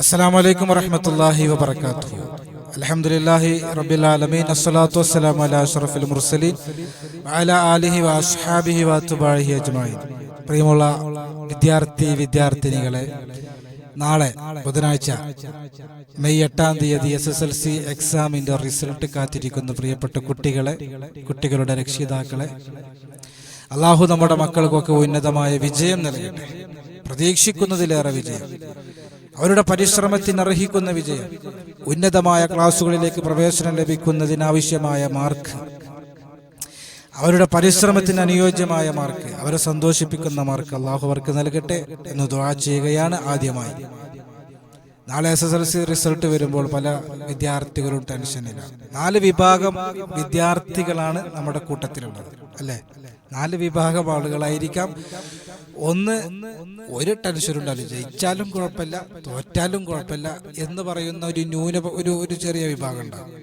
അസ്സാം വലൈക്കും വറഹമത്തല്ലാഹി വബർക്കാത്തു അലഹമുല്ലാഹി റബിലാലമീൻ അസ്സലാത്തു വസ്സലാം അല അഷ്റഫുൽ മുർസലീൻ അല ആലിഹി വഅസ്ഹാബിഹി വഅത്ബാഇഹി അജ്മഈൻ. പ്രിയമുള്ള വിദ്യാർത്ഥി വിദ്യാർത്ഥിനികളെ നാളെ ബുധനാഴ്ച മെയ് എട്ടാം തീയതി എസ് എസ് എൽ സി എക്സാമിന്റെ റിസൾട്ട് കാത്തിരിക്കുന്ന പ്രിയപ്പെട്ട കുട്ടികളെ കുട്ടികളുടെ രക്ഷിതാക്കളെ അള്ളാഹു നമ്മുടെ മക്കൾക്കൊക്കെ ഉന്നതമായ വിജയം നൽകട്ടെ. പ്രതീക്ഷിക്കുന്നതിലേറെ വിജയം. അവരുടെ പരിശ്രമത്തിന് അർഹിക്കുന്ന വിജയം ഉന്നതമായ ക്ലാസുകളിലേക്ക് പ്രവേശനം ലഭിക്കുന്നതിനാവശ്യമായ മാർക്ക്. അവരുടെ പരിശ്രമത്തിന് അനുയോജ്യമായ മാർക്ക്. അവരെ സന്തോഷിപ്പിക്കുന്ന മാർക്ക് അള്ളാഹു അവർക്ക് നൽകട്ടെ എന്ന് ദുആ ചെയ്യുകയാണ് ആദ്യമായി. നാളെ S S L C result വരുമ്പോൾ പല വിദ്യാർത്ഥികളും ടെൻഷനിലാണ് നാല് വിഭാഗം വിദ്യാർത്ഥികളാണ് നമ്മുടെ കൂട്ടത്തിലുള്ളത്. അല്ലേ? നാല് വിഭാഗം ആളുകളായിരിക്കാം. ഒന്ന് ഒരു ടെൻഷൻ ഉണ്ടാവില്ല ജയിച്ചാലും കുഴപ്പമില്ല തോറ്റാലും കുഴപ്പമില്ല എന്ന് പറയുന്ന ഒരു ന്യൂന ഒരു ഒരു ചെറിയ വിഭാഗം ഉണ്ടാകും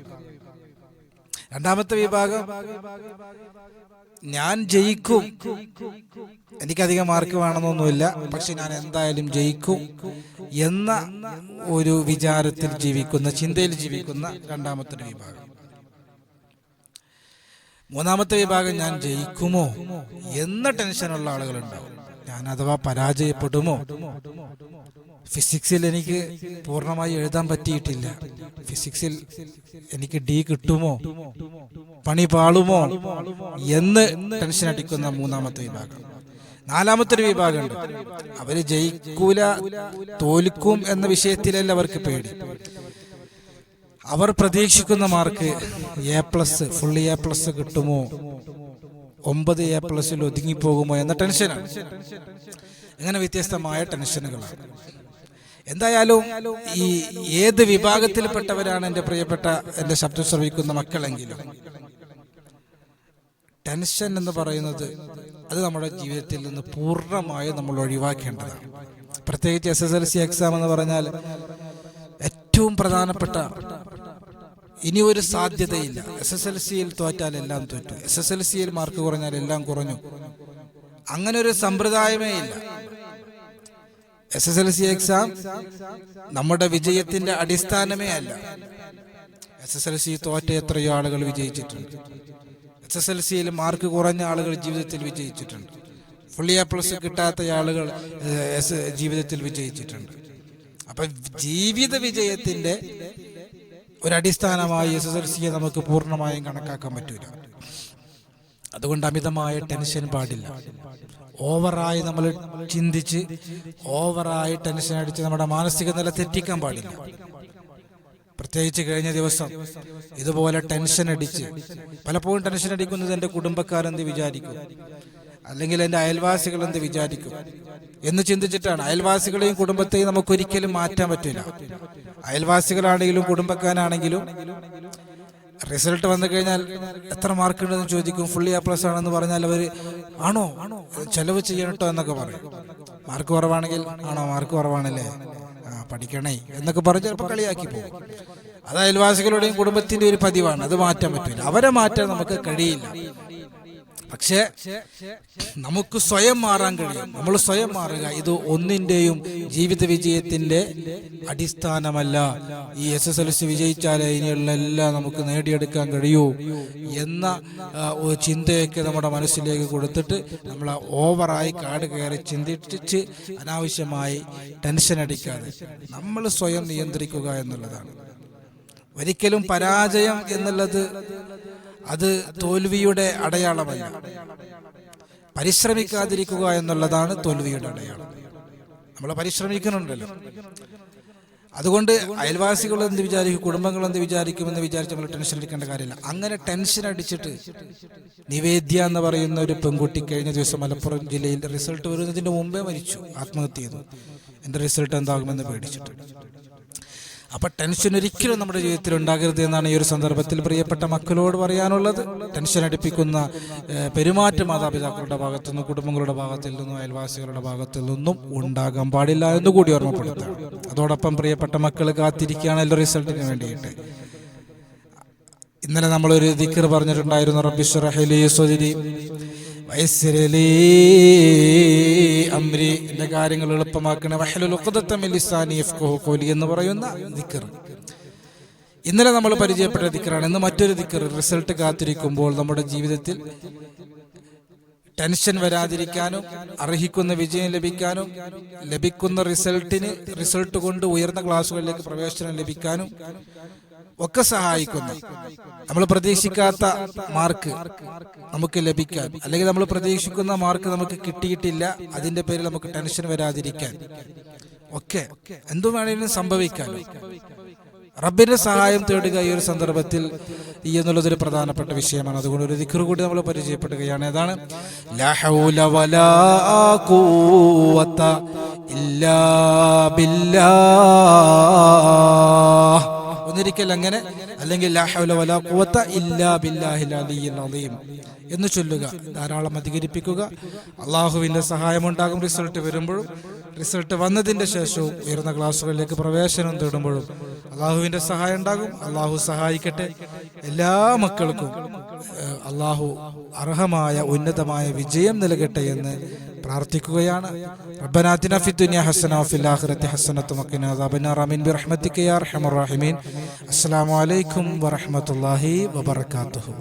രണ്ടാമത്തെ വിഭാഗം ഞാൻ ജയിക്കും. എനിക്കധികം മാർക്ക് വേണമെന്നൊന്നുമില്ല പക്ഷെ ഞാൻ എന്തായാലും ജയിക്കും എന്ന ഒരു വിചാരത്തിൽ ജീവിക്കുന്ന ചിന്തയിൽ ജീവിക്കുന്ന രണ്ടാമത്തെ വിഭാഗം. മൂന്നാമത്തെ വിഭാഗം ഞാൻ ജയിക്കുമോ എന്ന ടെൻഷനുള്ള ആളുകളുണ്ടാവും. ഞാൻ അഥവാ പരാജയപ്പെടുമോ? ഫിസിക്സിൽ എനിക്ക് പൂർണമായി എഴുതാൻ പറ്റിയിട്ടില്ല. ഫിസിക്സിൽ എനിക്ക് ഡി കിട്ടുമോ? പണി പാളുമോ? എന്ന് ടെൻഷൻ അടിക്കുന്ന മൂന്നാമത്തെ വിഭാഗം. നാലാമത്തെ ഒരു വിഭാഗമുണ്ട്. അവർ ജയിക്കൂല തോൽക്കും എന്ന വിഷയത്തിലല്ല അവർക്ക് പേടി. അവർ പ്രതീക്ഷിക്കുന്ന mark A plus fully A plus കിട്ടുമോ? ഒമ്പത് എ പ്ലസിൽ ഒതുങ്ങിപ്പോകുമോ എന്ന ടെൻഷനാണ്. അങ്ങനെ വ്യത്യസ്തമായ ടെൻഷനുകളാണ്. എന്തായാലും ഈ ഏത് വിഭാഗത്തിൽപ്പെട്ടവരാണ് എന്റെ പ്രിയപ്പെട്ട എന്റെ ശബ്ദം ശ്രവിക്കുന്ന മക്കളെങ്കിലും ടെൻഷൻ എന്ന് പറയുന്നത് അത് നമ്മുടെ ജീവിതത്തിൽ നിന്ന് പൂർണമായും നമ്മൾ ഒഴിവാക്കേണ്ടതാണ്. പ്രത്യേകിച്ച് S S L C exam എന്ന് പറഞ്ഞാൽ ഏറ്റവും പ്രധാനപ്പെട്ട ഇനി ഒരു സാധ്യതയില്ല എസ് എസ് എൽ സിയിൽ തോറ്റാൽ എല്ലാം തോറ്റു. എസ് എസ് എൽ സിയിൽ മാർക്ക് കുറഞ്ഞാൽ എല്ലാം കുറഞ്ഞു. അങ്ങനെ ഒരു സമ്പ്രദായമേ ഇല്ല. S S L C exam നമ്മുടെ വിജയത്തിന്റെ അടിസ്ഥാനമേ അല്ല. എസ് എസ് എൽ സി തോറ്റ എത്രയോ ആളുകൾ വിജയിച്ചിട്ടുണ്ട്. എസ് എസ് എൽ സിയിൽ മാർക്ക് കുറഞ്ഞ ആളുകൾ ജീവിതത്തിൽ വിജയിച്ചിട്ടുണ്ട്. ഫുള്ളി എ പ്ലസ് കിട്ടാത്ത ആളുകൾ ജീവിതത്തിൽ വിജയിച്ചിട്ടുണ്ട്. അപ്പൊ ജീവിത വിജയത്തിന്റെ ഒരു അടിസ്ഥാനമായി എസ് എസ് എൽ സിയെ നമുക്ക് പൂർണമായും കണക്കാക്കാൻ പറ്റൂല. അതുകൊണ്ട് അമിതമായ ടെൻഷൻ പാടില്ല. ഓവറായി നമ്മൾ ചിന്തിച്ച് ഓവറായി ടെൻഷൻ അടിച്ച് നമ്മുടെ മാനസിക നില തെറ്റിക്കാൻ പാടില്ല. പ്രത്യേകിച്ച് കഴിഞ്ഞ ദിവസം ഇതുപോലെ ടെൻഷൻ അടിച്ച് പലപ്പോഴും ടെൻഷൻ അടിക്കുന്നത് എന്റെ കുടുംബക്കാരെന്ത് വിചാരിക്കും? അല്ലെങ്കിൽ എന്റെ അയൽവാസികൾ എന്ത് വിചാരിക്കും? എന്ന് ചിന്തിച്ചിട്ടാണ്. അയൽവാസികളെയും കുടുംബത്തെയും നമുക്ക് ഒരിക്കലും മാറ്റാൻ പറ്റില്ല അയൽവാസികളാണെങ്കിലും കുടുംബക്കാരാണെങ്കിലും റിസൾട്ട് വന്നു കഴിഞ്ഞാൽ എത്ര മാർക്ക് ഉണ്ടെന്ന് ചോദിക്കും. ഫുള്ളി എ പ്ലസ് ആണെന്ന് പറഞ്ഞാൽ അവർ ആണോ? ചെലവ് ചെയ്യണട്ടോ എന്നൊക്കെ പറയും. മാർക്ക് കുറവാണെങ്കിൽ ആണോ? മാർക്ക് കുറവാണല്ലേ? ആ പഠിക്കണേ എന്നൊക്കെ പറഞ്ഞ് ചിലപ്പോൾ കളിയാക്കി പോകും. അത് അയൽവാസികളുടെയും കുടുംബത്തിന്റെ ഒരു പതിവാണ്. അത് മാറ്റാൻ പറ്റില്ല അവരെ മാറ്റാൻ നമുക്ക് കഴിയില്ല. പക്ഷേ നമുക്ക് സ്വയം മാറാൻ കഴിയും. നമ്മൾ സ്വയം മാറുക. ഇത് ഒന്നിന്റെയും ജീവിത വിജയത്തിന്റെ അടിസ്ഥാനമല്ല. ഈ എസ് എസ് എൽ സി വിജയിച്ചാലേ ഇനിയുള്ള എല്ലാം നമുക്ക് നേടിയെടുക്കാൻ കഴിയൂ എന്ന ചിന്തയൊക്കെ നമ്മുടെ മനസ്സിലേക്ക് കൊടുത്തിട്ട് നമ്മൾ ഓവറായി കാട് കയറി ചിന്തിച്ച് അനാവശ്യമായി ടെൻഷൻ അടിക്കാതെ നമ്മൾ സ്വയം നിയന്ത്രിക്കുക എന്നുള്ളതാണ്. ഒരിക്കലും പരാജയം എന്നുള്ളത് അത് തോൽവിയുടെ അടയാളമല്ല. പരിശ്രമിക്കാതിരിക്കുക എന്നുള്ളതാണ് തോൽവിയുടെ അടയാളം. നമ്മൾ പരിശ്രമിക്കുന്നുണ്ടല്ലോ. അതുകൊണ്ട് അയൽവാസികൾ എന്ത് വിചാരിക്കും കുടുംബങ്ങൾ എന്ത് വിചാരിക്കുമെന്ന് വിചാരിച്ച് നമ്മൾ ടെൻഷൻ അടിക്കേണ്ട കാര്യമില്ല. അങ്ങനെ ടെൻഷൻ അടിച്ചിട്ട് നിവേദ്യ എന്ന് പറയുന്ന ഒരു പെൺകുട്ടി കഴിഞ്ഞ ദിവസം മലപ്പുറം ജില്ലയിൽ റിസൾട്ട് വരുന്നതിന് മുമ്പേ മരിച്ചു ആത്മഹത്യ ചെയ്തു. എന്റെ റിസൾട്ട് എന്താകുമെന്ന് പേടിച്ചിട്ട്. അപ്പൊ ടെൻഷൻ ഒരിക്കലും നമ്മുടെ ജീവിതത്തിൽ ഉണ്ടാകരുത് എന്നാണ് ഈ ഒരു സന്ദർഭത്തിൽ പ്രിയപ്പെട്ട മക്കളോട് പറയാനുള്ളത്. ടെൻഷൻ അടിപ്പിക്കുന്ന പെരുമാറ്റ മാതാപിതാക്കളുടെ ഭാഗത്തു നിന്നും കുടുംബങ്ങളുടെ ഭാഗത്തിൽ നിന്നും അയൽവാസികളുടെ ഭാഗത്തിൽ നിന്നും ഉണ്ടാകാൻ പാടില്ല എന്ന് കൂടി ഓർമ്മപ്പെടുത്താം അതോടൊപ്പം പ്രിയപ്പെട്ട മക്കൾ കാത്തിരിക്കുകയാണല്ലോ റിസൾട്ടിന് വേണ്ടിയിട്ട്. ഇന്നലെ നമ്മളൊരു ദിക്കർ പറഞ്ഞിട്ടുണ്ടായിരുന്നു റബ്ബിഷ് റഹലി സ്വദിരി വയസ്സിരലീ അമ്രി എന്റെ കാര്യങ്ങൾ എളുപ്പമാക്കണ വഹലുലുഖദത്തമിലിസാനി കോലി എന്ന് പറയുന്ന ദിക്കർ ഇന്നലെ നമ്മൾ പരിചയപ്പെട്ട ദിക്കറാണ് ഇന്ന് മറ്റൊരു ദിക്കർ റിസൾട്ട് കാത്തിരിക്കുമ്പോൾ നമ്മുടെ ജീവിതത്തിൽ ടെൻഷൻ വരാതിരിക്കാനും അർഹിക്കുന്ന വിജയം ലഭിക്കാനും ലഭിക്കുന്ന റിസൾട്ടിന് റിസൾട്ട് കൊണ്ട് ഉയർന്ന ക്ലാസ്സുകളിലേക്ക് പ്രവേശനം ലഭിക്കാനും ഒക്കെ സഹായിക്കുന്നു. നമ്മൾ പ്രതീക്ഷിക്കാത്ത മാർക്ക് നമുക്ക് ലഭിക്കാൻ. അല്ലെങ്കിൽ നമ്മൾ പ്രതീക്ഷിക്കുന്ന മാർക്ക് നമുക്ക് കിട്ടിയിട്ടില്ല. അതിന്റെ പേരിൽ നമുക്ക് ടെൻഷൻ വരാതിരിക്കാൻ. ഒക്കെ എന്തു വേണമെങ്കിലും സംഭവിക്കാൻ. റബ്ബിന്റെ സഹായം തേടുക ഈ ഒരു സന്ദർഭത്തിൽ ഈ എന്നുള്ളത് ഒരു പ്രധാനപ്പെട്ട വിഷയമാണ്. അതുകൊണ്ട് ഒരു ദിക്കർ കൂടി നമ്മൾ പരിചയപ്പെടുകയാണ്. ഏതാണ്? ഇല്ലാ ബില്ലാഹ് ഒന്നിരിക്കൽ അങ്ങനെ അല്ലെങ്കിൽ എന്ന് ചൊല്ലുക. ധാരാളം അധികരിപ്പിക്കുക. അള്ളാഹുവിന്റെ സഹായമുണ്ടാകും. റിസൾട്ട് വരുമ്പോഴും റിസൾട്ട് വന്നതിന്റെ ശേഷവും ഉയർന്ന ക്ലാസ്സുകളിലേക്ക് പ്രവേശനം തേടുമ്പോഴും അള്ളാഹുവിന്റെ സഹായം ഉണ്ടാകും. അള്ളാഹു സഹായിക്കട്ടെ എല്ലാ മക്കൾക്കും. അള്ളാഹു അർഹമായ ഉന്നതമായ വിജയം നൽകട്ടെ എന്ന് പ്രാർത്ഥിക്കുകയാണ്. റബ്ബനാത്തിന ഫി ദുനിയ ഹസന ഫിൽ ആഖിറത്തി ഹസനത്തു മക്കിന അദാബന റമീൻ ബി റഹ്മത്തിക യാ അർഹമർ റഹീമീൻ. അസ്സലാമു അലൈക്കും വറഹ്മത്തുള്ളാഹി വബറകാതുഹു